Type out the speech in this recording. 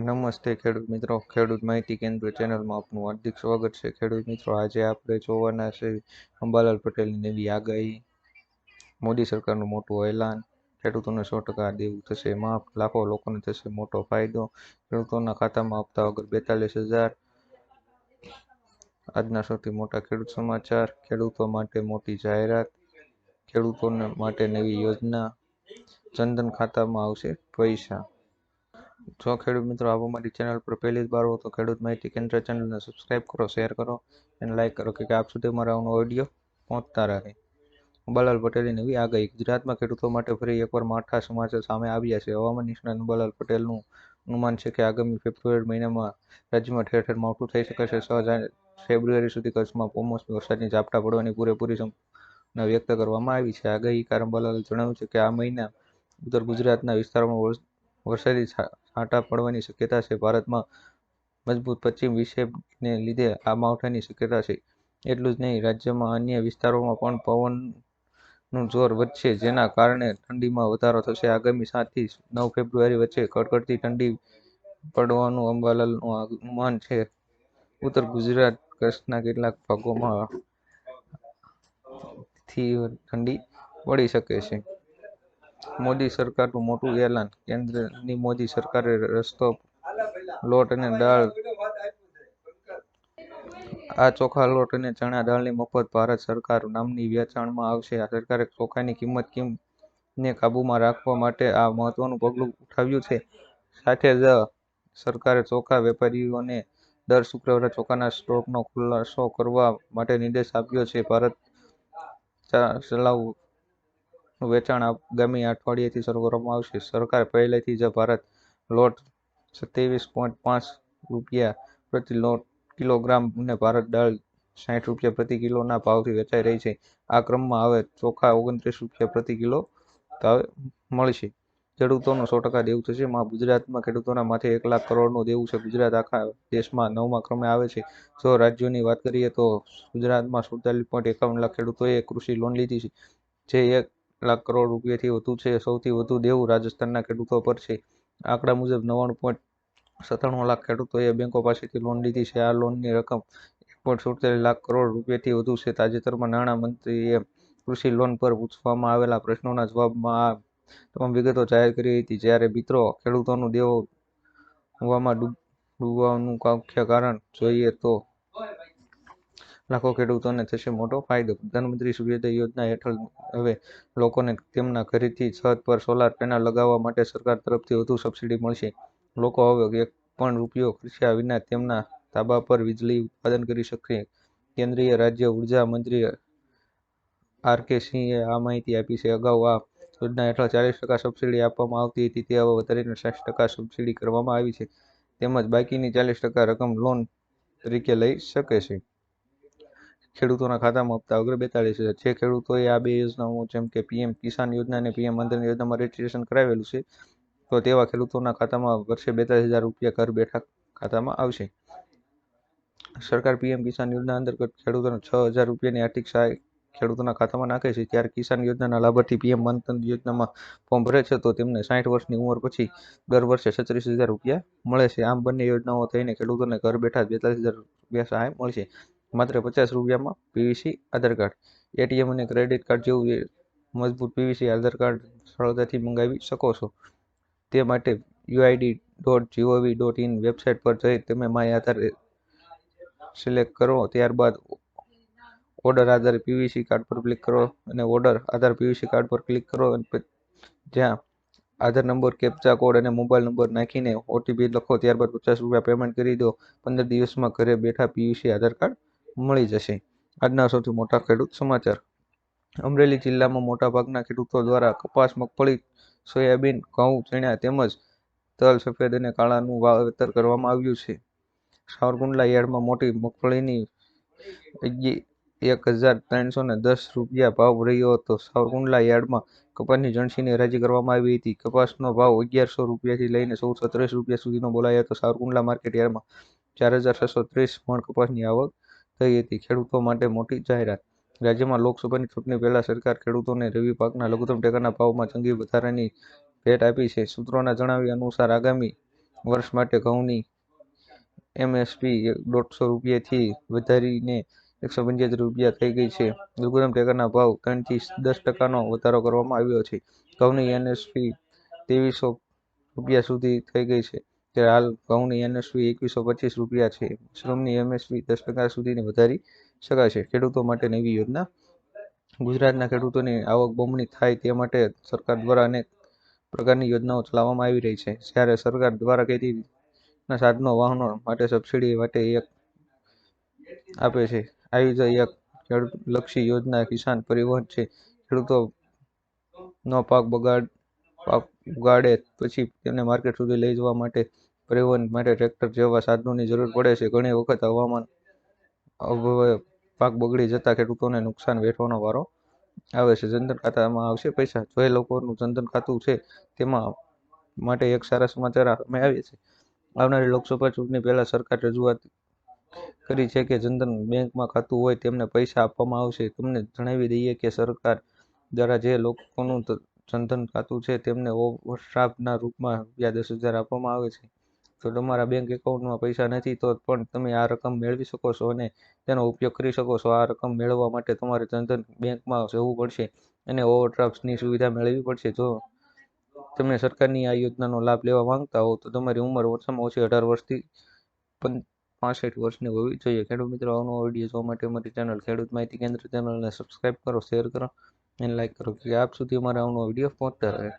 નમસ્તે ખેડૂત મિત્રો. ખેડૂત માહિતી કેન્દ્ર ચેનલમાં આપનું હાર્દિક સ્વાગત છે. ખેડૂત મિત્રો, આજે આપણે જોવાના છે અંબાલાલ પટેલની નવી આગાહી. મોદી સરકારનું મોટું એલાન. ખેડૂતોને સો ટકા દેવું થશે, માફ, લાખો લોકોને થશે મોટો ફાયદો. ખેડૂતોના ખાતામાં હપ્તા વગર બેતાલીસ હજાર. આજના સૌથી મોટા ખેડૂત સમાચાર, ખેડૂતો માટે મોટી જાહેરાત. ખેડૂતોને માટે નવી યોજના. જનધન ખાતામાં આવશે પૈસા. જો ખેડૂત મિત્રો આવો મારી ચેનલ પર પહેલી જ બાર હો તો ખેડૂત માહિતી કેન્દ્ર ચેનલને સબસ્ક્રાઈબ કરો શેર કરો અને લાઇક કરો કે આપ સુધી મારા આવનો ઓડિયો પહોંચતા રહે. અંબાલાલ પટેલની નવી આગાહી ગુજરાતમાં ખેડૂતો માટે ફરી એકવાર માઠા સમાચાર સામે આવ્યા છે. હવામાન નિષ્ણાત અંબાલાલ પટેલનું અનુમાન છે કે આગામી ફેબ્રુઆરી મહિનામાં રાજ્યમાં ઠેર ઠેર માવઠું થઈ શકે છે. છ ફેબ્રુઆરી સુધી કચ્છમાં કમોસમી વરસાદની ઝાપટા પડવાની પૂરેપૂરી સંભાવના વ્યક્ત કરવામાં આવી છે. આગાહીકાર અંબાલાલે જણાવ્યું છે કે આ મહિના ઉત્તર ગુજરાતના વિસ્તારોમાં વરસાદી છાંટા પડવાની શક્યતા છે. ભારતમાં મજબૂત પશ્ચિમ વિક્ષેપને લીધે આ માવઠાની શક્યતા છે. એટલું જ નહીં, રાજ્યમાં અન્ય વિસ્તારોમાં પણ પવનનું જોર વધશે, જેના કારણે ઠંડીમાં વધારો થશે. આગામી સાતથી નવ ફેબ્રુઆરી વચ્ચે કડકડતી ઠંડી પડવાનું અંબાલાલનું અનુમાન છે. ઉત્તર ગુજરાત કચ્છના કેટલાક ભાગોમાં ઠંડી પડી શકે છે. મોદી સરકારનું મોટું એલાન. કેન્દ્રની મોદી સરકારે રસ્તો, લોટ અને દાળ, આ ચોખા, લોટ અને ચણા દાળની મફત ભારત સરકાર નામની વેચાણમાં આવશે. આ સરકારે ચોખાની કિંમત કિંમતને કાબૂમાં રાખવા માટે આ મહત્વનું પગલું ઉઠાવ્યું છે? સાથે જ સરકારે ચોખા વેપારીઓને દર શુક્રવારે ચોખાના સ્ટોકનો ખુલાસો કરવા માટે નિર્દેશ આપ્યો છે. ભારત ચલાવ વેચાણ આગામી અઠવાડિયેથી શરૂ કરવામાં આવશે. સરકાર પહેલેથી જ ભારત લોટ સત્યાવીસ પોઈન્ટ પાંચ રૂપિયા પ્રતિ લોટ કિલોગ્રામ અને ભારત દાળ સાઠ રૂપિયા પ્રતિ કિલોના ભાવથી વેચાઈ રહી છે. આ ક્રમમાં હવે ચોખા ઓગણત્રીસ રૂપિયા પ્રતિ કિલો મળશે. ખેડૂતોનું સો ટકા દેવું થશે. માં ગુજરાતમાં ખેડૂતોના માથે એક લાખ કરોડનું દેવું છે. ગુજરાત આખા દેશમાં નવમા ક્રમે આવે છે. જો રાજ્યોની વાત કરીએ તો ગુજરાતમાં સુડતાલીસ પોઈન્ટ એકાવન લાખ ખેડૂતોએ કૃષિ લોન લીધી છે. જે એક લાખ કરોડ રૂપિયાથી વધુ છે, સૌથી વધુ દેવું રાજસ્થાનના ખેડૂતો પર છે. આંકડા મુજબ નવ્વાણું પોઈન્ટ સત્તાણું લાખ ખેડૂતોએ બેંકો પાસેથી લોન લીધી છે. આ લોનની રકમ એક પોઈન્ટ સુડતાલીસ લાખ કરોડ રૂપિયાથી વધુ છે. તાજેતરમાં નાણાં મંત્રીએ કૃષિ લોન પર પૂછવામાં આવેલા પ્રશ્નોના જવાબમાં આ તમામ વિગતો જાહેર કરી હતી. જ્યારે મિત્રો ખેડૂતોનું દેવો હવામાં ડૂબવાનું મુખ્ય કારણ જોઈએ તો લાખો ખેડૂતોને થશે મોટો ફાયદો. પ્રધાનમંત્રી સૂર્યોદય યોજના હેઠળ હવે લોકોને તેમના ઘરેથી છત પર સોલાર પેનલ લગાવવા માટે સરકાર તરફથી વધુ સબસિડી મળશે. લોકો હવે એક પણ રૂપિયો ખર્ચ્યા વિના તેમના તાબા પર વીજળી ઉત્પાદન કરી શકશે. કેન્દ્રીય રાજ્ય ઊર્જા મંત્રી આર કે સિંહે આ માહિતી આપી છે. અગાઉ આ યોજના હેઠળ ચાલીસ ટકા સબસિડી આપવામાં આવતી હતી. તે હવે વધારીને સાઠ ટકા સબસિડી કરવામાં આવી છે. તેમજ બાકીની ચાલીસ ટકા રકમ લોન તરીકે લઈ શકે છે. ખેડૂતોના ખાતામાં હપ્તા અગ્ર બેતાળીસ હજાર. જે ખેડૂતોએ આ બે યોજનાઓ, જેમ કે પીએમ કિસાન યોજના અને પીએમ મનધન યોજનામાં રજીસ્ટ્રેશન કરાવેલું છે, તો તેવા ખેડૂતોના ખાતામાં વર્ષે બેતાલીસ હજાર રૂપિયા ઘર બેઠા ખાતામાં આવશે. સરકાર પીએમ કિસાન યોજના અંતર્ગત ખેડૂતોને છ હજાર રૂપિયાની આર્થિક સહાય ખેડૂતોના ખાતામાં નાખે છે. ત્યારે કિસાન યોજનાના લાભાર્થી પીએમ મનધન યોજનામાં ફોર્મ ભરે છે, તો તેમને સાઠ વર્ષની ઉંમર પછી દર વર્ષે છત્રીસ હજાર રૂપિયા મળે છે. આમ બંને યોજનાઓ થઈને ખેડૂતોને ઘર બેઠા બેતાલીસ હજાર રૂપિયા સહાય મળશે. માત્ર પચાસ રૂપિયામાં પીવીસી આધાર કાર્ડ. એટીએમ અને ક્રેડિટ કાર્ડ જેવું મજબૂત પીવીસી આધાર કાર્ડ સરળતાથી મંગાવી શકો છો. તે માટે UID dot GOV dot in website પર જઈ તમે માય આધાર સિલેક્ટ કરો. ત્યારબાદ ઓર્ડર આધાર પીવીસી કાર્ડ પર ક્લિક કરો અને ઓર્ડર આધાર પીવીસી કાર્ડ પર ક્લિક કરો જ્યાં આધાર નંબર કેપ્ચા કોડ અને મોબાઈલ નંબર નાખીને ઓટીપી લખો. ત્યારબાદ પચાસ રૂપિયા પેમેન્ટ કરી દો. પંદર દિવસમાં ઘરે બેઠા પીવીસી આધાર કાર્ડ મળી જશે. આજના સૌથી મોટા ખેડૂત સમાચાર. અમરેલી જિલ્લામાં મોટાભાગના ખેડૂતો દ્વારા કપાસ, મગફળી, સોયાબીન, ઘઉં, ચણા તેમજ તલ, સફેદ અને કાળાનું વાવેતર કરવામાં આવ્યું છે. સાવરકુંડલા યાર્ડમાં મોટી મગફળીની એક હજાર ત્રણસો ને દસ રૂપિયા ભાવ રહ્યો હતો. સાવરકુંડલા યાર્ડમાં કપાસની જણસીને હરાજી કરવામાં આવી હતી. કપાસનો ભાવ અગિયારસો રૂપિયાથી લઈને ચૌદસો ત્રીસ રૂપિયા સુધીનો બોલાયો હતો. સાવરકુંડલા માર્કેટ યાર્ડમાં ચાર હજાર છસો ત્રીસ મણ કપાસની આવક થઈ હતી. ખેડૂતો માટે મોટી જાહેરાત. રાજ્યમાં લોકસભાની ચૂંટણી પહેલા સરકાર ખેડૂતોને રવિ પાકના લઘુત્તમ ટેકાના ભાવમાં ચંગી વધારાની ભેટ આપી છે. સૂત્રોના જણાવ્યા અનુસાર, આગામી વર્ષ માટે ઘઉંની એમએસપી દોઢસો રૂપિયાથી વધારીને એકસો પંચોતેર રૂપિયા થઈ ગઈ છે. લઘુત્તમ ટેકાના ભાવ ત્રણથી દસ ટકાનો વધારો કરવામાં આવ્યો છે. ઘઉંની એમએસપી ત્રેવીસો રૂપિયા સુધી થઈ ગઈ છે. જ્યારે હાલ ઘઉંની એમએસપી એકવીસો પચીસ રૂપિયા છે. મશરૂમની એમએસપી દસ ટકા સુધીની વધારી શકાશે ખેડૂતો માટે નવી યોજના. ગુજરાતના ખેડૂતોની આવક બમણી થાય તે માટે સરકાર દ્વારા અનેક પ્રકારની યોજનાઓ ચલાવવામાં આવી રહી છે. જ્યારે સરકાર દ્વારા ખેતીના સાધનો, વાહનો માટે સબસિડી માટે એક આપે છે. આવી જ એક ખેડૂત લક્ષી યોજના કિસાન પરિવહન છે. ખેડૂતો નો પાક બગાડ પાક ઉગાડે, પછી તેમને માર્કેટ સુધી લઈ જવા માટે પરિવહન માટે ટ્રેક્ટર જેવા સાધનોની જરૂર પડે છે. ઘણી વખત હવામાન અભાવે પાક બગડી જતા ખેડૂતોને નુકસાન વેઠવાનો વારો આવે છે. જનધન ખાતામાં આવશે પૈસા. જો એ લોકોનું જનધન ખાતું છે તેમાં માટે એક સારા સમાચાર અમે આવીએ છીએ. આવનારી લોકસભા ચૂંટણી પહેલાં સરકાર રજૂઆત કરી છે કે જનધન બેંકમાં ખાતું હોય તેમને પૈસા આપવામાં આવશે. તમને જણાવી દઈએ કે સરકાર દ્વારા જે લોકોનું જનધન ખાતું છે તેમને ઓવરડ્રાફ્ટના રૂપમાં રૂપિયા દસ હજાર આપવામાં આવે છે. તો તમારા બેંક એકાઉન્ટમાં પૈસા નથી, તો પણ તમે આ રકમ મેળવી શકો છો અને તેનો ઉપયોગ કરી શકો છો. આ રકમ મેળવવા માટે તમારે જનધન બેંકમાં જવું પડશે અને ઓવરડ્રાફ્ટની સુવિધા મેળવવી પડશે. જો તમે સરકારની આ યોજનાનો લાભ લેવા માંગતા હો, તો તમારી ઉંમર ઓછામાં ઓછી અઢાર વર્ષથી પાસઠ વર્ષની હોવી જોઈએ. ખેડૂત મિત્રો આવનો વીડિયો જોવા માટે અમારી ચેનલ ખેડૂત માહિતી કેન્દ્ર, ચેનલને સબસ્ક્રાઈબ કરો શેર કરો. અને લાઈક કરો કે આપ સુધી અમારા આવનો વીડિયો પહોંચતા રહે.